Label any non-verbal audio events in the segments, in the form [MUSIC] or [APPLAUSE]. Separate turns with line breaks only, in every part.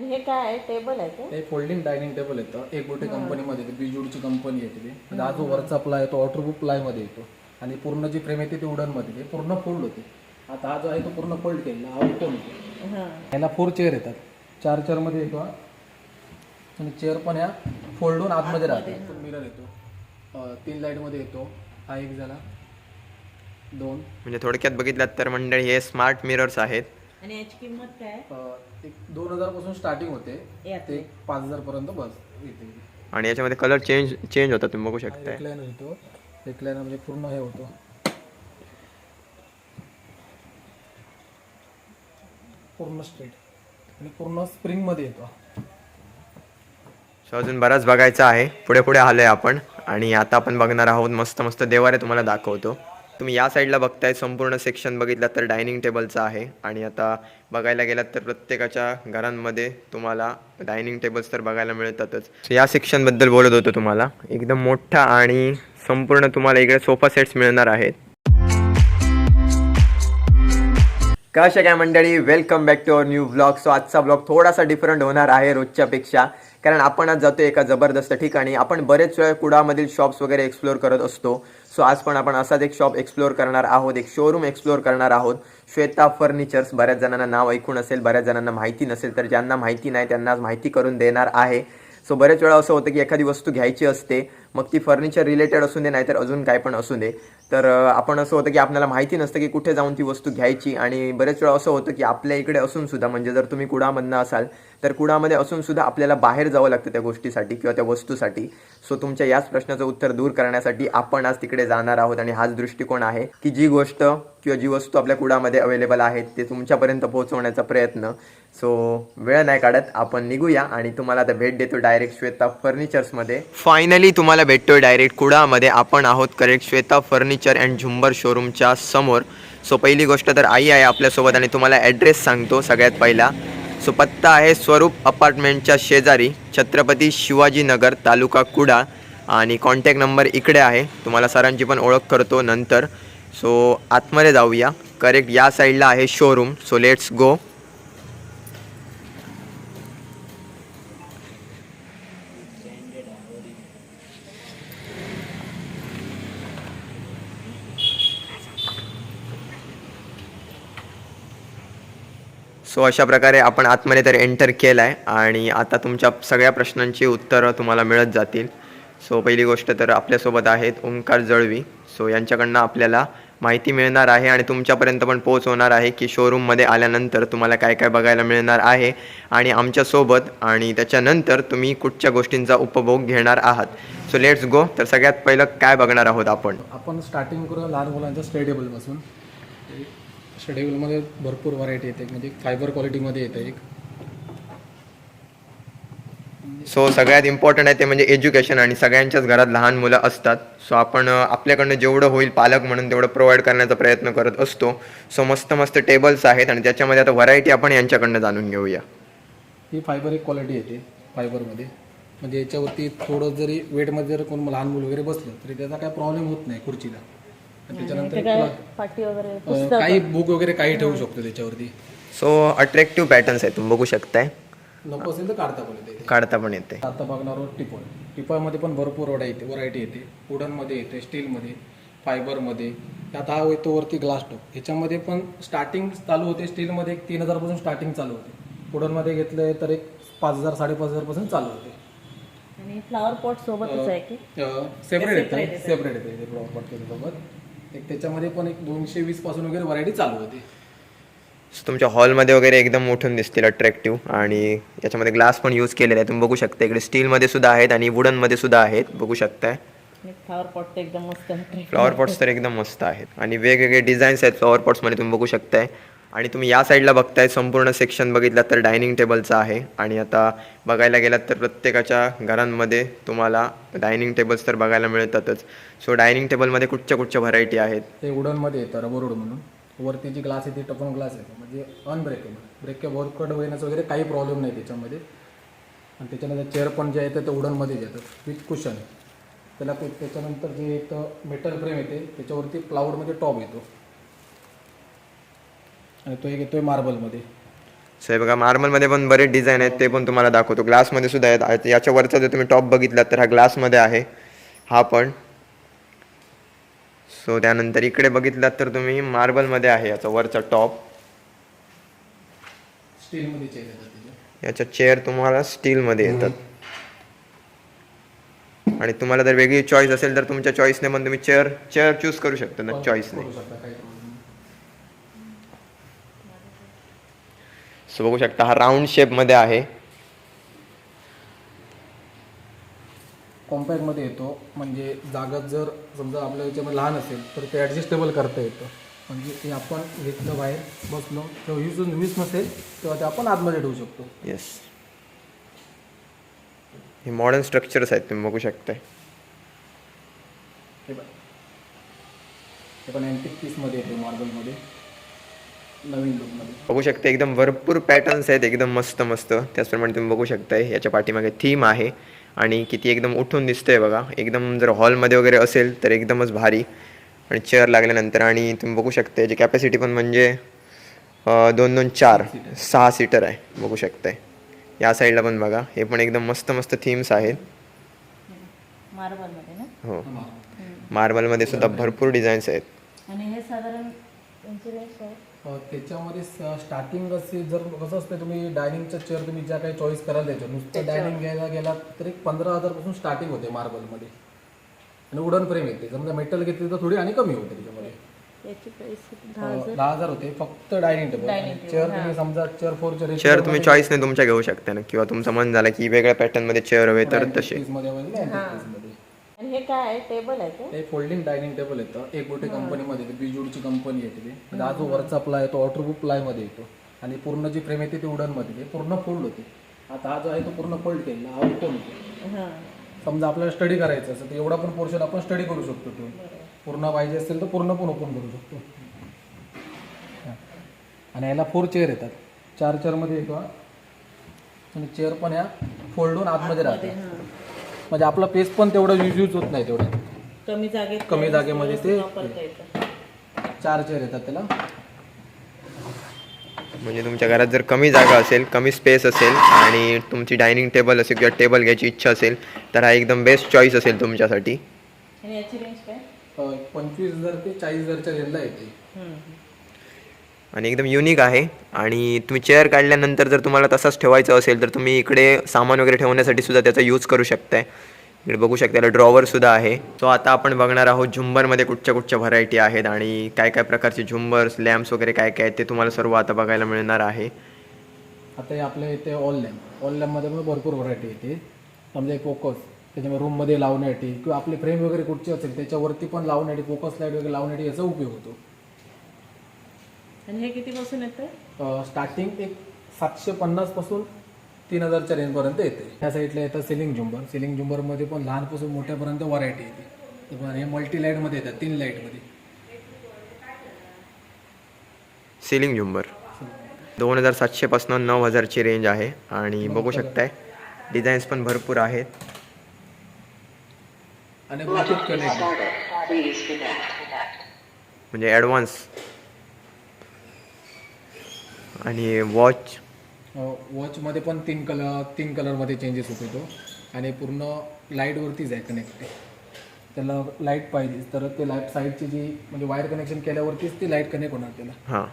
आणि हे काय आहे? टेबल आहे
हे फोल्डिंग डायनिंग टेबल येतं एक गोटे कंपनीमध्ये येते बिजूडची कंपनी येते ती आणि हा जो वरचा प्लाय येतो वॉटरप्रूफ प्लायमध्ये येतो. आणि पूर्ण जी फ्रेम येते ती वुडनमध्ये येते. पूर्ण फोल्ड होते. आता हा जो आहे तो पूर्ण फोल्ड केलेला हा ओपन होतो
हां.
याला फोर चेअर येतात. चार चेअरमध्ये येतो हा आणि चेअर पण ह्या फोल्ड होऊन आतमध्ये राहतो. मिरर येतो. तीन लाईटमध्ये येतो. हा एक झाला. दोन.
म्हणजे थोडक्यात बघितलात तर मंडळी हे स्मार्ट मिरर्स आहेत.
आणि याची किंमत काय?
अं, एक दोन हजारपासून स्टार्टिंग होते.
यातले?
ते पाच हजारपर्यंत बस येते.
आणि याच्यामध्ये कलर चेंज चेंज होता तुम्ही बघू शकताय.
रेकलायनर येतो रेकलायनर म्हणजे पूर्ण हे होतो. पूर्ण स्ट्रेट आणि पूर्ण स्प्रिंगमध्ये येतो.
सो अजून बराच बघायचं आहे. पुढे पुढे आलोय आपण. आणि आता आपण बघणार आहोत मस्त मस्त देवारे तुम्हाला दाखवतो. तुम्ही या साईडला बघताय संपूर्ण सेक्शन बघितलं तर डायनिंग टेबलचं आहे. आणि आता बघायला गेलात तर प्रत्येकाच्या घरांमध्ये तुम्हाला डायनिंग टेबल्स तर बघायला मिळतातच. या सेक्शनबद्दल बोलत होतो तुम्हाला. एकदम मोठा आणि संपूर्ण तुम्हाला इकडे सोफा सेट्स मिळणार आहेत. कशा काय मंडळी? Welcome back to our new blog so आजचा ब्लॉग थोडासा डिफरंट होणार आहे रोजच्यापेक्षा. कारण आपण आज जातो एका जबरदस्त ठिकाणी. आपण बरेच वेळा कुडामधील शॉप्स वगैरे एक्सप्लोअर करत असतो. सो आज पण आपण असाच एक शॉप एक्सप्लोअर करणार आहोत एक शोरूम एक्सप्लोअर करणार आहोत. श्वेता फर्निचर्स बऱ्याच जणांना नाव ऐकून असेल बऱ्याच जणांना माहिती नसेल तर ज्यांना माहिती नाही त्यांना माहिती करून देणार आहे. सो बरेच वेळा असं होतं की एखादी वस्तू घ्यायची असते मग ती फर्निचर रिलेटेड असू दे नाहीतर अजून काय पण असू दे. तर आपण असं होतं की आपल्याला माहिती नसतं की कुठे जाऊन ती वस्तू घ्यायची. आणि बरेच वेळा असं होतं की आपल्या इकडे असून सुद्धा म्हणजे जर तुम्ही कुडामधनं असाल तर कुडामध्ये असून सुद्धा आपल्याला बाहेर जावं लागतं त्या गोष्टीसाठी किंवा त्या वस्तूसाठी. सो तुमच्या याच प्रश्नाचं उत्तर दूर करण्यासाठी आपण आज तिकडे जाणार आहोत. आणि हाच दृष्टिकोन आहे की जी गोष्ट किंवा जी वस्तू आपल्या कुडामध्ये अवेलेबल आहेत ते तुमच्यापर्यंत पोहोचवण्याचा प्रयत्न. सो वेळ नाही काढत. आपण निघूया. आणि तुम्हाला आता भेट देतो डायरेक्ट श्वेता फर्निचर्समध्ये फायनली तुम्हाला भेटतोय डायरेक्ट कुडामध्ये आपण आहोत करेक्ट श्वेता फर्निचर अँड झुंबर शोरूमच्या समोर. सो पहिली गोष्ट तर आई आहे आपल्यासोबत आणि तुम्हाला ॲड्रेस सांगतो सगळ्यात पहिला. सो पत्ता आहे स्वरूप अपार्टमेंटच्या शेजारी छत्रपती शिवाजीनगर तालुका कुडा आणि कॉन्टॅक्ट नंबर इकडे आहे. तुम्हाला सरांची पण ओळख करतो नंतर. सो आतमध्ये जाऊया. करेक्ट या साईडला आहे showroom so let's go so अशा प्रकारे आपण आतमध्ये तर एंटर केला आहे आणि आता तुमच्या सगळ्या प्रश्नांची उत्तरं तुम्हाला मिळत जातील. सो पहिली गोष्ट तर आपल्यासोबत आहेत ओंकार जळवी. सो यांच्याकडनं आपल्याला माहिती मिळणार आहे आणि तुमच्यापर्यंत पण पोहोचवणार आहे की शोरूममध्ये आल्यानंतर तुम्हाला काय काय बघायला मिळणार आहे आणि आमच्यासोबत आणि त्याच्यानंतर तुम्ही कुठच्या गोष्टींचा उपभोग घेणार आहात. सो लेट्स गो तर सगळ्यात पहिलं काय बघणार आहोत आपण?
आपण स्टार्टिंग करू लहान मुलांच्या स्टेडेबलपासून स्टेडेबलमध्ये भरपूर व्हरायटी येते. म्हणजे फायबर क्वालिटीमध्ये येते एक.
सो सगळ्यात इम्पॉर्टंट आहे ते म्हणजे एज्युकेशन आणि सगळ्यांच्याच घरात लहान मुलं असतात. सो आपण आपल्याकडनं जेवढं होईल पालक म्हणून तेवढं प्रोव्हाइड करण्याचा प्रयत्न करत असतो. सो मस्त मस्त टेबल्स आहेत आणि त्याच्यामध्ये आता व्हरायटी आपण यांच्याकडनं जाणून घेऊया.
ही फायबर एक क्वालिटी येते फायबरमध्ये म्हणजे याच्यावरती थोडं जरी वेटमध्ये जर कोण लहान मुलं वगैरे बसलं तरी त्याचा काय प्रॉब्लेम होत नाही खुर्चीला. त्याच्यानंतर
वगैरे
अं, काही बुक वगैरे काही ठेवू शकतो त्याच्यावरती.
सो अट्रॅक्टिव्ह पॅटर्न्स आहेत तुम्ही बघू शकताय.
नको असेल तर काढता पण येते.
काढता पण येते.
आता बघणार आहोत टिपॉय टिपॉयमध्ये पण भरपूर येते व्हरायटी येते. वुडनमध्ये येते स्टीलमध्ये फायबरमध्ये. आता हा येतो वरती ग्लास टॉप ह्याच्यामध्ये पण स्टार्टिंग चालू होते स्टीलमध्ये एक तीन हजारपासून स्टार्टिंग चालू होते. वुडनमध्ये घेतलं तर एक पाच हजार साडेपाच हजारपासून चालू होते.
आणि फ्लावर पॉट सोबतच आहे की?
सेपरेट येते. सेपरेट येते प्रॉपर सोबत एक त्याच्यामध्ये पण एक दोनशे वीसपासून वगैरे व्हरायटी चालू होते.
So, तुमच्या हॉलमध्ये वगैरे एकदम मोठून दिसतील अट्रॅक्टिव्ह आणि याच्यामध्ये ग्लास पण यूज केलेले आहे तुम्ही बघू शकता इकडे स्टीलमध्ये सुद्धा आहेत आणि वुडनमध्ये सुद्धा आहेत. बघू शकताय.
फ्लावर पॉट तर एकदम मस्त आहे.
फ्लॉवर पॉट्स तर एकदम मस्त आहेत. आणि वेगवेगळे डिझाईन्स आहेत. फ्लॉवर पॉट्समध्ये तुम्ही बघू शकताय. आणि तुम्ही या साईडला बघताय संपूर्ण सेक्शन बघितलं तर डायनिंग टेबलचं आहे. आणि आता बघायला गेलात तर प्रत्येकाच्या घरांमध्ये तुम्हाला डायनिंग टेबल्स तर बघायला मिळतातच. सो डायनिंग टेबलमध्ये कुठच्या कुठच्या व्हरायटी आहेत?
ते वुडनमध्ये येतं रबरवूड म्हणून. वरती जी ग्लास येते टपन ग्लास येतो म्हणजे अनब्रेकेबल ब्रेकेबल कट होण्याचं वगैरे काही प्रॉब्लेम नाही त्याच्यामध्ये. आणि त्याच्यानंतर चेअर पण जे येतं ते वुडनमध्येच येतं. विथ कुशन त्याला त्याच्यानंतर जे येतं मेटल फ्रेम येते त्याच्यावरती प्लाऊडमध्ये टॉप येतो. तो एक येतोय मार्बलमध्ये.
सो हे बघा मार्बलमध्ये पण बरेच डिझाईन आहेत ते पण तुम्हाला दाखवतो. ग्लासमध्ये सुद्धा आहेत. याच्या वरचा जर तुम्ही टॉप बघितलात तर हा ग्लासमध्ये आहे. हा पण. सो त्यानंतर इकडे बघितलात तर तुम्ही मार्बलमध्ये आहे याचा वरचा टॉप.
स्टीलमध्ये चेअर येतात त्याचे.
याच्या चेअर तुम्हाला स्टीलमध्ये येतात. आणि तुम्हाला जर वेगळी चॉईस असेल तर तुमच्या चॉईसने पण तुम्ही चेअर चेअर चूज करू शकता ना चॉईसने
करू शकता काही problem नाही.
सो बघू शकता. हा राऊंड शेपमध्ये आहे.
कॉम्पॅक्टमध्ये येतो. म्हणजे जागा जर समजा आपल्या याच्यामध्ये लहान असेल तर ते ॲडजस्टेबल करता येतं. म्हणजे ते आपण घेतलं बाहेर बसलो तेव्हा वीस वीस नसेल तेव्हा ते आपण आतमध्ये ठेवू शकतो.
येस हे मॉडर्न स्ट्रक्चर्स आहेत तुम्ही बघू शकताय.
हे पण अँटिक पीसमध्ये येते मार्बलमध्ये नवीन लुकमध्ये
बघू शकता एकदम भरपूर पॅटर्न्स आहेत एकदम मस्त मस्त. त्याचप्रमाणे तुम्ही बघू शकताय याच्या पाठीमागे थीम आहे. आणि किती एकदम उठून दिसतंय बघा. एकदम जर हॉलमध्ये वगैरे असेल तर एकदमच भारी. आणि चेअर लागल्यानंतर आणि तुम्ही बघू शकता याची कॅपॅसिटी पण म्हणजे दोन दोन चार सहा सीटर आहे. बघू शकताय. या साईडला पण बघा. हे पण एकदम मस्त मस्त थीम्स आहेत. हो. मार्बलमध्ये सुद्धा भरपूर डिझाईन्स आहेत.
त्याच्यामध्ये स्टार्टिंग असे जर कसं असतं तुम्ही डायनिंगच्या चेअर तुम्ही ज्या काही चॉईस कराल त्याच्यावर नुसतं डायनिंग घ्यायला गेला तर एक पंधरा हजारपासून स्टार्टिंग होते मार्बलमध्ये आणि वुडन फ्रेम येते. समजा मेटल घेतली तर थोडी आणि कमी होते त्याच्यामध्ये.
दहा हजार?
होते. फक्त डायनिंग टेबल चेअर तुम्ही समजा चेअर फोरच्या
चेअर तुम्ही चॉईसने तुमच्या घेऊ शकता ना. किंवा तुमचं मन झालं की वेगळ्या पॅटर्नमध्ये चेअर हवे तर तसे.
मध्ये मध्ये.
आणि हे काय आहे? टेबल आहे ते?
ते फोल्डिंग डायनिंग टेबल येतं एक गोटी कंपनीमध्ये येते. बिजूडची कंपनी येते ती. हा जो वरचा प्लाय आहे तो वॉटरप्रूफ प्लायमध्ये येतो. आणि पूर्ण जी फ्रेम येते ती वुडनमध्ये येते. पूर्ण फोल्ड होते. आता हा जो आहे तो पूर्ण फोल्ड केलेला हा ओपन होतो.
हां.
समजा आपल्याला स्टडी करायचं असेल तर एवढा पण पोर्शन आपण स्टडी करू शकतो तो. पूर्ण पाहिजे असेल तर पूर्ण पण ओपन करू शकतो. आणि याला फोर चेअर येतात. चार चेअरमध्ये येतो आणि चेअर पण ह्या फोल्ड होऊन आतमध्ये राहतात
हां.
म्हणजे आपला पेस पण तेवढं यूज यूज होत नाही तेवढं.
कमी जागेत
कमी जागेमध्ये ते
वापरता येतं.
चार चेअर येतात त्याला.
म्हणजे तुमच्या घरात जर कमी जागा असेल कमी स्पेस असेल आणि तुमची डायनिंग टेबल असेल किंवा टेबल घ्यायची इच्छा असेल तर हा एकदम बेस्ट चॉईस असेल तुमच्यासाठी.
आणि याची रेंज काय?
अं, पंचवीस हजार ते चाळीस हजारच्या रेंजला येते.
हम्म.
आणि एकदम युनिक आहे. आणि तुम्ही चेअर काढल्यानंतर जर तुम्हाला तसाच ठेवायचं असेल तर तुम्ही इकडे सामान वगैरे ठेवण्यासाठी सुद्धा त्याचा यूज करू शकताय. इकडे बघू शकता याला आहे. सो आता आपण बघणार आहोत झुंबरमध्ये कुठच्या कुठच्या व्हरायटी आहेत आणि काय काय प्रकारचे झुंबर्स लॅम्प्स वगैरे काय काय आहेत ते तुम्हाला सर्व आता बघायला मिळणार आहे.
आता हे आपल्या इथे ऑल लॅम्प ऑल लॅम्पमध्ये पण भरपूर व्हरायटी येते समजा एक फोकस त्याच्यामध्ये रूममध्ये लावण्यासाठी किंवा आपली फ्रेम वगैरे कुठची असेल त्याच्यावरती पण लावण्यासाठी फोकस लाइट वगैरे लावण्यासाठी याचा उपयोग होतो.
आणि हे किती पासून येतं
स्टार्टिंग एक सातशे पन्नासपासून तीन हजारच्या रेंजपर्यंत येते. त्या साईडला येतं सिलिंग झुंबर. सिलिंग झुंबरमध्ये पण लहानपासून मोठ्यापर्यंत व्हरायटी येते. हे मल्टी लाईटमध्ये येतात तीन लाईटमध्ये
सिलिंग झुंबर. दोन हजार सातशेपासून नऊ हजारची रेंज आहे. आणि बघू शकताय डिझाईन्स पण भरपूर आहेत.
आणि
म्हणजे ॲडव्हान्स आणि वॉच
वॉचमध्ये पण तीन कलर तीन कलरमध्ये चेंजेस होतो तो. आणि पूर्ण लाईटवरतीच आहे कनेक्ट त्याला लाइट पाहिजे तर ते लाइट साईडची जी म्हणजे वायर कनेक्शन केल्यावरतीच ती लाइट कनेक्ट होणार त्याला.
हां.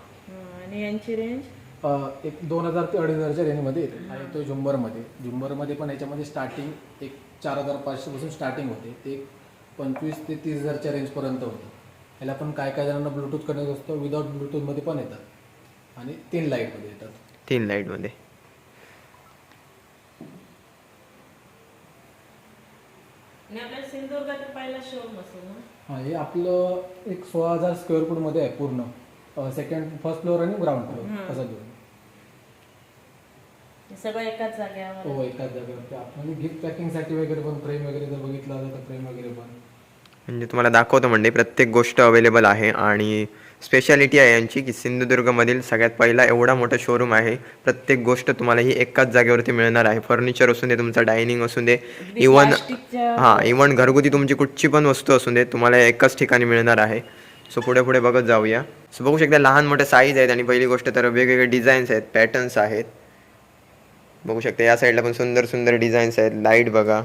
आणि यांची रेंज
एक दोन हजार ते अडीच हजारच्या रेंजमध्ये येते. आणि तो झुंबरमध्ये झुंबरमध्ये पण याच्यामध्ये स्टार्टिंग एक चार हजार पाचशेपासून स्टार्टिंग होते. ते एक पंचवीस ते तीस हजारच्या रेंजपर्यंत होते. याला पण काय काय जणांना ब्लूटूथ कनेक्ट असतो विदाऊट ब्लूटूथमध्ये पण येतात. आणि तीन लाईटमध्ये येतात.
तीन लाईटमध्ये.
आणि आपल्याला सिंधुदुर्गात पहिला शोरूम असेल ना?
हा हे आपलं एक सोळा हजार स्क्वेअर फूटमध्ये आहे पूर्ण. सेकंड फर्स्ट फ्लोअर आणि ग्राउंड फ्लोअर असं घेऊन
हे सगळं एकाच जागेवर
हो एकाच जागेवरती आपण गिफ्ट पॅकिंगसाठी वगैरे पण फ्रेम वगैरे जर बघितलं तर फ्रेम वगैरे पण.
म्हणजे तुम्हाला दाखवतो म्हणजे प्रत्येक गोष्ट अवेलेबल आहे आणि स्पेशालिटी आहे यांची की सिंधुदुर्गमधील सगळ्यात पहिला एवढा मोठा शोरूम आहे. प्रत्येक गोष्ट तुम्हाला ही एकाच जागेवरती मिळणार आहे. फर्निचर असून दे तुमचं डायनिंग असून दे इवन हां इवन घरगुती तुमची कुठची पण वस्तू असून दे तुम्हाला एकाच ठिकाणी मिळणार आहे. सो पुढे पुढे बघत जाऊया. सो बघू शकता लहान मोठे साईज आहेत आणि पहिली गोष्ट तर वेगवेगळे डिझाईन्स आहेत पॅटर्न्स आहेत. बघू शकता या साईडला पण सुंदर सुंदर डिझाईन्स आहेत. लाइट बघा.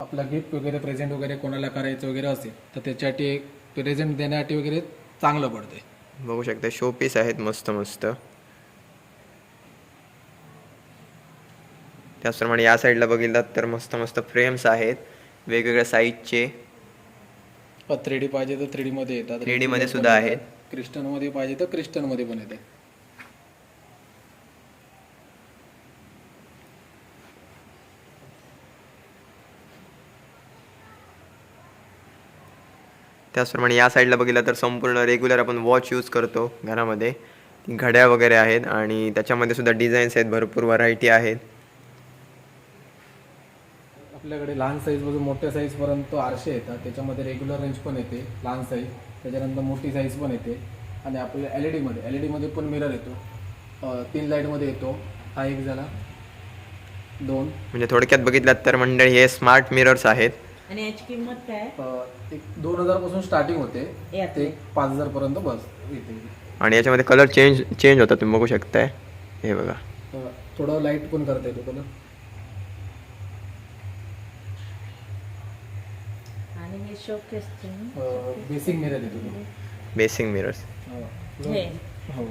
आपला गिफ्ट वगैरे प्रेझेंट वगैरे कोणाला करायचं वगैरे असेल तर त्याच्यासाठी एक प्रेझेंट देण्यासाठी वगैरे चांगलं पडते
बघू शकता शो पीस आहेत मस्त मस्त. त्याचप्रमाणे या साईडला बघितलात तर मस्त मस्त फ्रेम्स आहेत वेगवेगळ्या साईजचे
थ्री डी पाहिजे तर थ्री मध्ये येतात.
3D मध्ये सुद्धा आहेत.
क्रिस्टनमध्ये पाहिजे तर क्रिस्टनमध्ये पण येते
त्याचप्रमाणे या साईडला बघितलं तर संपूर्ण रेग्युलर आपण वॉच यूज करतो घरामध्ये. ती घड्या वगैरे आहेत आणि त्याच्यामध्ये सुद्धा डिझाईन्स आहेत भरपूर व्हरायटी आहेत.
आपल्याकडे लहान साईजपासून मोठ्या साईज पर्यंत आरशे येतात. त्याच्यामध्ये रेग्युलर रेंज पण येते लहान साईज त्याच्यानंतर मोठी साईज पण येते. आणि आपल्या एल ई डीमध्ये एल ई डीमध्ये पण मिरर येतो. तीन लाईटमध्ये येतो. हा एक झाला. दोन.
म्हणजे थोडक्यात बघितलात तर मंडळी हे स्मार्ट मिरर्स आहेत.
आणि याची किंमत काय?
अं, एक दोन हजारपासून स्टार्टिंग होते. ते एक पाच हजारपर्यंत बस येते.
आणि याच्यामध्ये कलर चेंज चेंज होतात तुम्ही बघू शकताय. हे बघा.
अं, थोडं लाइट पण करता येतो कलर
आणि हे
बेसिक मिरर येतो तो.
बेसिक मिरर्स
अं,
हे.
हो.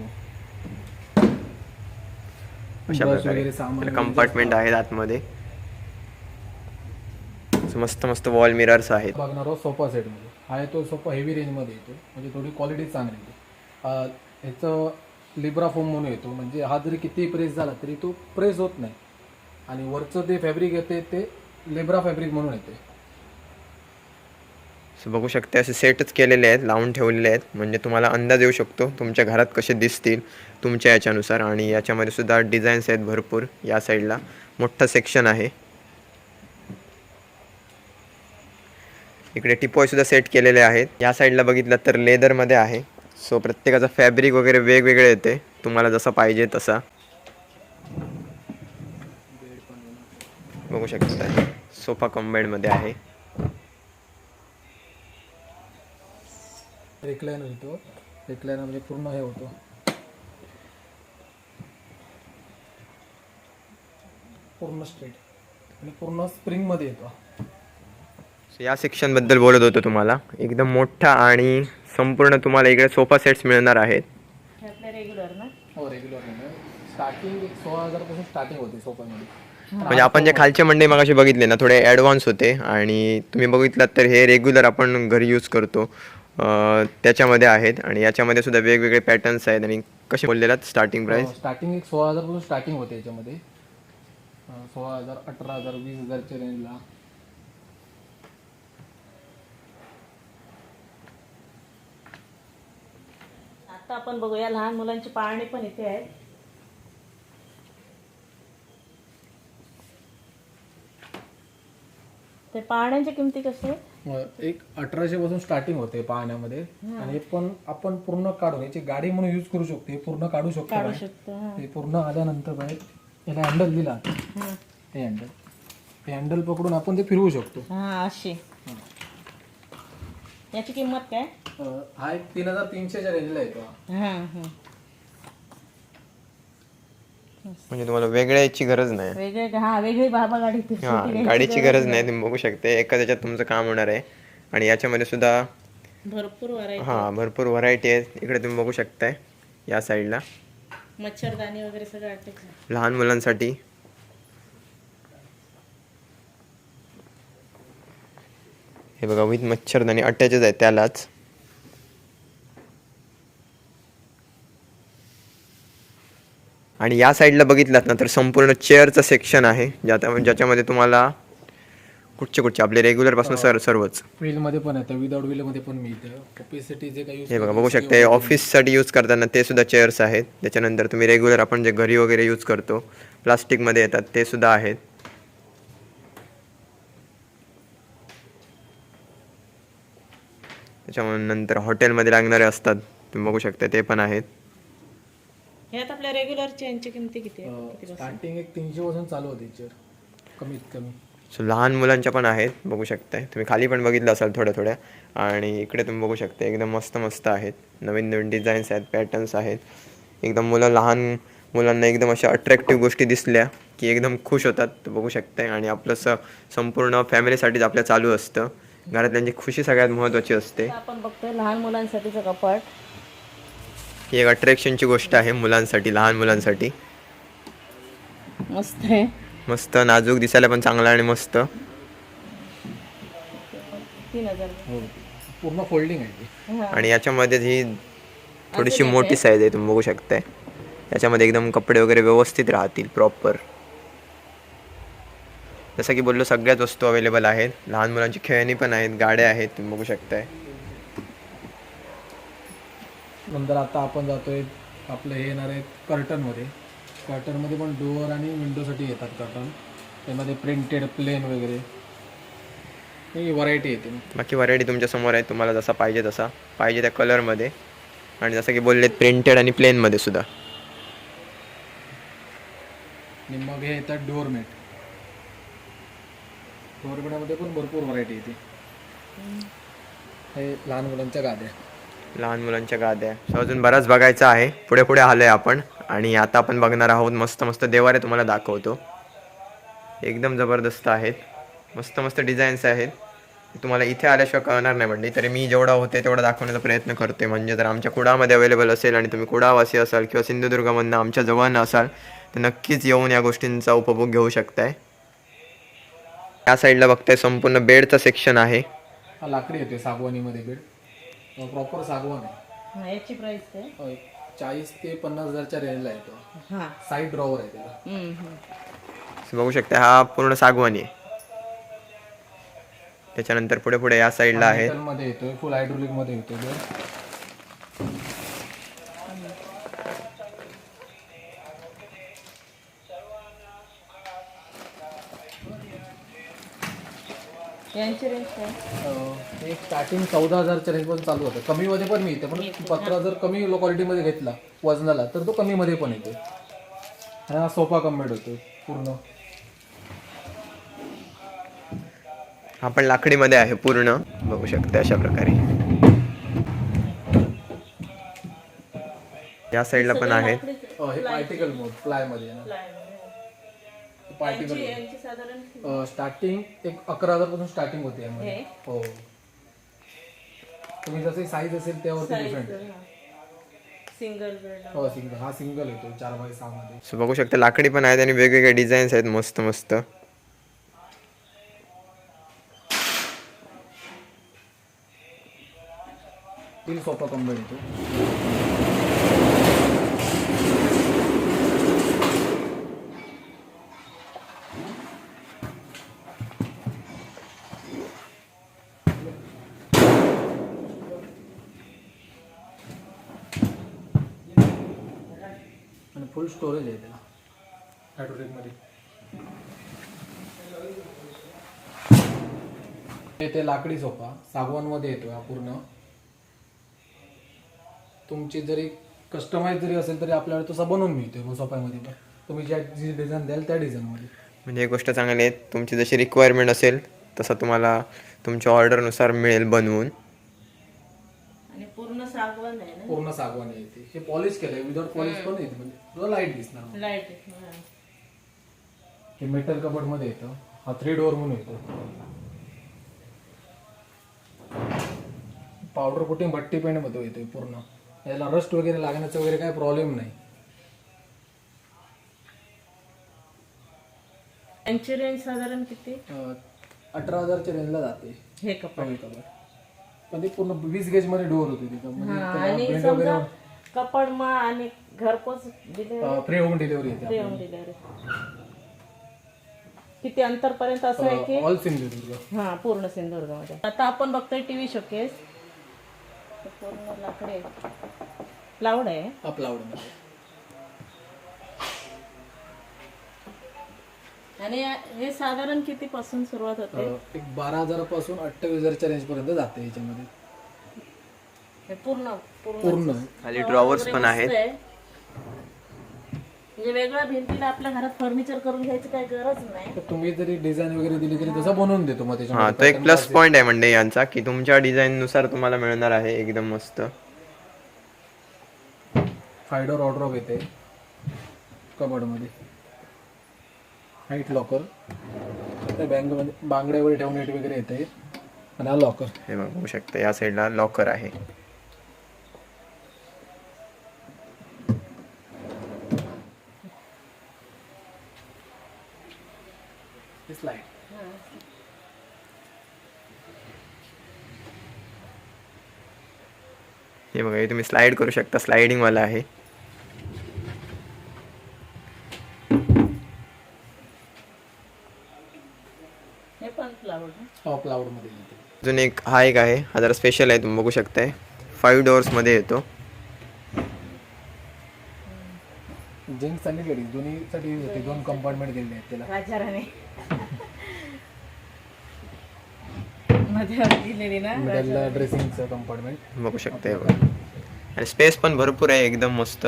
अशा
बस
प्रकारे.
वगैरे सामान वगैरे.
कंपार्टमेंट आहेत आतमध्ये. मस्त मस्त वॉल मिरर्स आहेत.
बघणार आहोत सोफा सेटमध्ये हा आहे तो सोफा हेवी रेंजमध्ये येतो. म्हणजे थोडी क्वालिटी चांगली येते. ह्याचं लिब्रा फोम म्हणून येतो. म्हणजे हा जरी कितीही प्रेस झाला तरी तो प्रेस होत नाही. आणि वरचं ते फॅब्रिक येते ते लिब्रा फॅब्रिक म्हणून येते.
सो बघू शकता असे सेटच केलेले आहेत लावून ठेवलेले आहेत. म्हणजे तुम्हाला अंदाज येऊ शकतो तुमच्या घरात कसे दिसतील तुमच्या याच्यानुसार. आणि याच्यामध्ये सुद्धा डिझाईन्स आहेत भरपूर या साईडला मोठं सेक्शन आहे. इकडे टिपॉय सुद्धा सेट केलेले आहेत. या साईडला बघितलं तर लेदरमध्ये आहे. सो प्रत्येकाचं फॅब्रिक वगैरे वेगवेगळे येते. तुम्हाला जसं पाहिजे तसा. बघू शकता. सोफा कॉम्बेडमध्ये आहे.
रेकलायनर येतो रेकलायनर म्हणजे पूर्ण हे होतो. पूर्ण स्ट्रेट आणि पूर्ण स्प्रिंगमध्ये येतो.
या सेक्शनबद्दल बोलत होतो तुम्हाला. एकदम मोठा आणि संपूर्ण तुम्हाला इकडे सोफा सेट्स मिळणार आहेत.
हे आपले रेग्युलर ना?
हो रेग्युलर स्टार्टिंग एक सोळा हजारपासून स्टार्टिंग होते सोफामध्ये
म्हणजे आपण जे खालचे मंडई मगाशी बघितले ना थोडे ॲडव्हान्स होते आणि तुम्ही बघितलात तर हे रेग्युलर आपण घरी यूज करतो. अं, त्याच्यामध्ये आहेत आणि याच्यामध्ये सुद्धा वेगवेगळे पॅटर्न्स आहेत आणि कसे बोललेलात स्टार्टिंग प्राईस
स्टार्टिंग एक सोळा हजारपासून स्टार्टिंग होते याच्यामध्ये. सोळा हजार अठरा हजार वीस हजारच्या रेंजला
आता आपण बघूया लहान मुलांची पाळणी पण इथे आहे. ते पाळण्यांच्या किमती कशा आहेत?
अं, एक अठराशे पासून स्टार्टिंग होते पाहण्यामध्ये आणि हे पण आपण पूर्ण काढून याची गाडी म्हणून यूज करू शकतो हे पूर्ण काढू शकतो
काढू
बाहेर.
शकतो हा.
हे पूर्ण आल्यानंतर बाहेर याला हँडल दिला.
हा.
हे हँडल हे हँडल पकडून आपण ते फिरवू शकतो.
हा अशी. याची किंमत काय?
हा एक तीन हजार तीनशेच्या रेंजला येतो हा.
हा हा
म्हणजे तुम्हाला वेगळ्या याची गरज नाही.
वेगळे हा वेगळी बाबा गाडी ती.
हा गाडीची गरज नाही तुम्ही बघू शकते. एका त्याच्यात तुमचं काम होणार आहे. आणि याच्यामध्ये सुद्धा
भरपूर
हां भरपूर व्हरायटी आहेत इकडे तुम्ही बघू शकताय या साईडला
मच्छरदाणी वगैरे सगळं अटॅच आहे
लहान मुलांसाठी. हे बघा विथ मच्छरदाणी अटॅचच आहे त्यालाच. आणि या साईडला बघितलात ना तर संपूर्ण चेअरचं सेक्शन आहे ज्यात ज्याच्यामध्ये तुम्हाला कुठचे कुठचे आपले रेग्युलरपासून सर सर्वच.
व्हील मध्ये पण येतं विदाउट व्हील मध्ये पण मिळतं. जे काही
हे बघा बघू शकता ऑफिससाठी यूज करताना ते सुद्धा चेअर्स आहेत. त्याच्यानंतर तुम्ही रेग्युलर आपण जे घरी वगैरे यूज करतो प्लास्टिकमध्ये येतात ते सुद्धा आहेत. त्याच्यामुळे नंतर हॉटेलमध्ये लागणारे असतात तुम्ही बघू शकता ते पण आहेत.
ह्यात आपल्या रेग्युलर चेनची किमती किती आहे किती?
स्टार्टिंग एक तीनशे पासून चालू होते चेअर कमीत कमी.
सो लहान मुलांच्या पण आहेत बघू शकताय. तुम्ही खाली पण बघितलं असाल थोड्या थोड्या. आणि इकडे तुम्ही बघू शकता एकदम मस्त मस्त आहेत. नवीन नवीन डिझाईन्स आहेत पॅटर्न्स आहेत. एकदम मुलं लहान मुलांना एकदम अशा अट्रॅक्टिव्ह गोष्टी दिसल्या की एकदम खुश होतात तर बघू शकताय. आणि आपलं स संपूर्ण फॅमिलीसाठीच आपल्या चालू असतं. घरातल्यांची खुशी सगळ्यात महत्त्वाची असते.
आपण बघतोय लहान मुलांसाठीचं कपाट.
ही एक अट्रॅक्शनची गोष्ट आहे मुलांसाठी लहान मुलांसाठी.
मस्त आहे.
मस्त नाजूक दिसायला पण चांगला आणि मस्त.
तीन हजार.
हो पूर्ण फोल्डिंग आहे ती.
आणि याच्यामध्ये ही थोडीशी मोठी साईज आहे तुम्ही बघू शकताय. याच्यामध्ये एकदम कपडे वगैरे व्यवस्थित राहतील प्रॉपर जसं की बोललो सगळ्याच वस्तू अवेलेबल आहेत. लहान मुलांची खेळणी पण आहेत गाड्या आहेत तुम्ही बघू शकताय.
नंतर आता आपण जातोय आपलं हे येणार आहे कर्टनमध्ये. कर्टनमध्ये पण डोअर आणि विंडोसाठी येतात कर्टन. त्यामध्ये प्रिंटेड प्लेन वगैरे. ही व्हरायटी येते.
बाकी व्हरायटी तुमच्यासमोर आहे. तुम्हाला जसा पाहिजे तसा. पाहिजे त्या कलरमध्ये आणि जसं की बोललेत प्रिंटेड आणि प्लेनमध्ये सुद्धा.
आणि मग हे येतात डोअरमेट डोअरमेटामध्ये पण भरपूर व्हरायटी येते. हे लहान मुलांच्या गाद्या.
लहान मुलांच्या गाद्या. सो अजून बराच बघायचं आहे. पुढे पुढे आलो आहे आपण. आणि आता आपण बघणार आहोत मस्त मस्त देवारे तुम्हाला दाखवतो. एकदम जबरदस्त आहेत. मस्त मस्त डिझाईन्स आहेत. तुम्हाला इथे आल्याशिवाय कळणार नाही म्हणजे. तरी मी जेवढा होते तेवढा दाखवण्याचा प्रयत्न करते म्हणजे जर आमच्या कुडामध्ये अवेलेबल असेल आणि तुम्ही कुडावासी असाल किंवा सिंधुदुर्गमधनं आमच्या जवळनं असाल तर नक्कीच येऊन या गोष्टींचा उपभोग घेऊ शकताय. या साईडला बघताय संपूर्ण बेडचं सेक्शन आहे.
लाकडी येते सागवानीमध्ये बेड. प्रॉपर सागवान आहे.
हा, याची प्राइस काय?
अं, चाळीस ते पन्नास हजारच्या रेंजला येतो.
हा.
साईड ड्रॉवर आहे त्याला
हम्म, हम्म.
बघू शकता हा पूर्ण सागवानी आहे. त्याच्यानंतर पुढे पुढे या साईडला आहे
Metal मध्ये येतोय फुल हायड्रोलिकमध्ये येतोय
यांची रेंज काय?
अं, एक स्टार्टिंग चौदा हजारच्या रेंज पण चालू होतं. कमी मध्ये पण मिळते पण पत्रा जर कमी लो क्वालिटी मध्ये घेतला वजनाला तर तो कमी मध्ये पण येतो आणि हा सोफा कम्बेड होतो पूर्ण.
हा पण लाकडीमध्ये आहे पूर्ण. बघू शकता अशा प्रकारे. या साईडला पण आहेत.
अं, हे पार्टिकल मोड फ्लायमध्ये पार्टिकल स्टार्टिंग एक अकरा हजारपासून स्टार्टिंग होते यामध्ये.
हे?
तुम्ही जसे साईज असेल त्यावरती डिफरंट
सिंगल बेड
हो. सिंगल हा सिंगल येतो चार बाय सहा मध्ये.
सो बघू शकता लाकडी पण आहेत आणि वेगवेगळे डिझाईन्स आहेत मस्त मस्त.
स्टील सोफा कम्बेड येतो स्टोरेज आहे त्याला. हायड्रोलिकमध्ये. ते लाकडी सोफा सागवानमध्ये येतो हा पूर्ण. तुमची जरी कस्टमाइज जरी असेल तरी आपल्याला तसा बनवून मिळतो मग सोफ्यामध्ये पण. तुम्ही ज्या जी डिझाईन द्याल त्या डिझाईनमध्ये
म्हणजे एक गोष्ट चांगली आहे तुमची जशी रिक्वायरमेंट असेल तसं तुम्हाला तुमच्या ऑर्डरनुसार मिळेल बनवून.
सागवान आहे ना?
पूर्ण सागवान येते हे पॉलिश केलंय. विदाउट पॉलिश पण येते म्हणजे तुला लाइट दिसणार
लाइट
हे. मेटल कबडमध्ये येतं. हा थ्री डोअर म्हणून येतो. पावडर कोटिंग भट्टी पेंटमध्ये येतोय पूर्ण. याला रस्ट वगैरे लागण्याचा वगैरे काय प्रॉब्लेम नाही.
यांची रेंज साधारण किती?
अं, अठरा हजारच्या रेंजला जाते.
हे कपाट
कमी कबड पण ते पूर्ण वीस गेजमध्ये डोअर होते तिथं म्हणजे
हा,
त्याला
आणि
print
समजा
वगैरे
कपाट मा आणि घरपोच डिलिव्हरी
फ्री होम डिलिव्हरी येते
होम डिलिव्हरी किती अंतर पर्यंत असं आहे की
ऑल सिंधुदुर्ग
हा पूर्ण सिंधुदुर्गमध्ये. आता आपण बघतोय टीव्ही शोकेस पूर्ण लाकडे लावड आहे.
मध्ये.
आणि हे साधारण किती पासून सुरुवात होते?
एक बारा हजारापासून अठ्ठावीस हजारच्या रेंज पर्यंत जाते याच्यामध्ये.
हे पूर्ण पूर्ण
खाली ड्रॉवर्स पण आहेत.
आहे. म्हणजे वेगळ्या भिंतीला आपल्या घरात फर्निचर करून घ्यायची काही गरज नाही.
तर तुम्ही जरी डिझाईन वगैरे दिली तरी तसं बनवून देतो मग
हा
त्याच्यामध्ये
एक प्लस पॉइंट आहे म्हणजे यांचा की तुमच्या डिझाईन नुसार तुम्हाला मिळणार आहे एकदम मस्त.
फाय डोर ऑर्डर येते कबडमध्ये हाईट लॉकर. त्या बँकमध्ये बांगड्या वगैरे ठेवण्यासाठी वगैरे येते. आणि हा लॉकर
हे बघा, बघू शकता या साईडला लॉकर आहे. हे बघा हे तुम्ही स्लाइड करू शकता. स्लायडिंग वाला आहे
हे पण फ्लावर
टॉपमध्ये येते
अजून एक हा एक आहे. हा जरा स्पेशल आहे तुम्ही बघू शकताय. फाईव्ह डोअर्समध्ये येतो.
जेंट्स आणि लेडीज दोन्हीसाठी यूज होते. दोन कंपार्टमेंट दिलेले आहेत त्याला.
राजा राणे [LAUGHS] मध्ये दिलेली ना
मिडलला ड्रेसिंगचं कंपार्टमेंट
बघू शकता हे बघा. आणि स्पेस पण भरपूर आहे एकदम मस्त.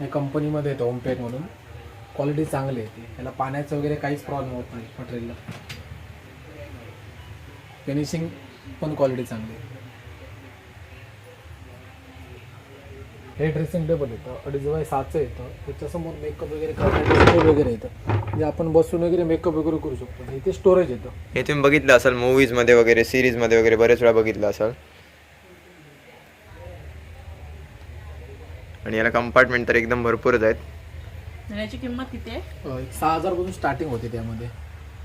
हे कंपनीमध्ये येतं होमपेड म्हणून. क्वालिटी चांगली येते याला पाण्याचं वगैरे काहीच प्रॉब्लेम होत नाही मटेरियलला फिनिशिंग पण क्वालिटी चांगली आहे. हे ड्रेसिंग टेबल येतं. अडीच बाय सातचं येतं. त्याच्यासमोर मेकअप वगैरे करण्याचं स्टोर वगैरे येतं. म्हणजे आपण बसून वगैरे मेकअप वगैरे करू शकतो. इथे स्टोरेज येतं.
हे तुम्ही बघितलं असाल मूवीजमध्ये वगैरे सिरीजमध्ये वगैरे बरेच वेळा बघितलं असाल. आणि याला कंपार्टमेंट तर एकदम भरपूरच आहेत.
आणि याची किंमत किती आहे?
सहा हजारपासून स्टार्टिंग होते त्यामध्ये.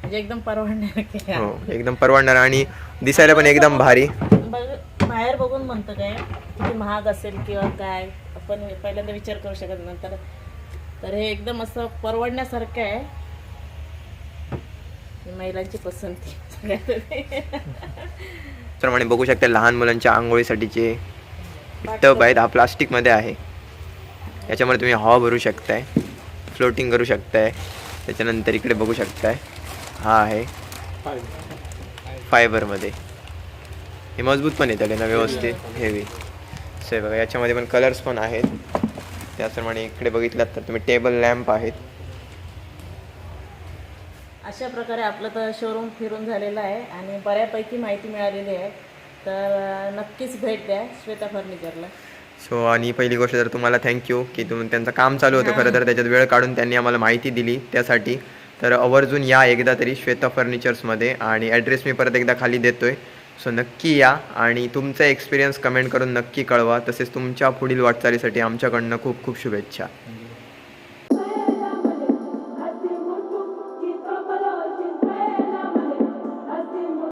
म्हणजे एकदम परवडण्यासारखी आहे.
हो एकदम परवडणार आणि दिसायला पण एकदम भारी.
बघ- बाहेर बघून म्हणतं काय किती महाग असेल किंवा काय आपण पहिल्यांदा विचार करू शकत नंतर तर हे एकदम असं परवडण्यासारखं आहे. ही महिलांची पसंती. सगळ्यात [LAUGHS]
प्रमाणे बघू शकता लहान मुलांच्या आंघोळीसाठीचे टब आहेत हा प्लास्टिकमध्ये आहे. याच्यामध्ये तुम्ही हवा भरू शकताय. फ्लोटिंग करू शकताय. त्याच्यानंतर इकडे बघू शकताय. हा आहे. फायबरमध्ये. हे मजबूत पण येतं ना व्यवस्थित हेवी सो बघा याच्यामध्ये पण कलर्स पण आहेत. त्याचप्रमाणे इकडे बघितलात तर तुम्ही टेबल लॅम्प आहेत.
अशा प्रकारे आपलं तर शोरूम फिरून झालेलं आहे आणि बऱ्यापैकी माहिती मिळालेली आहे. तर नक्कीच भेट द्या श्वेता फर्निचरला.
सो आणि पहिली गोष्ट तर तुम्हाला थँक्यू की तुम्ही त्यांचं काम चालू होतं. खरं तर त्याच्यात वेळ काढून त्यांनी आम्हाला माहिती दिली त्यासाठी. तर आवर्जून या एकदा तरी श्वेता फर्निचर्समध्ये आणि ॲड्रेस मी परत एकदा खाली देतोय. सो नक्की या आणि तुमचा एक्सपिरियन्स कमेंट करून नक्की कळवा. तसेच तुमच्या पुढील वाटचालीसाठी आमच्याकडनं खूप खूप शुभेच्छा.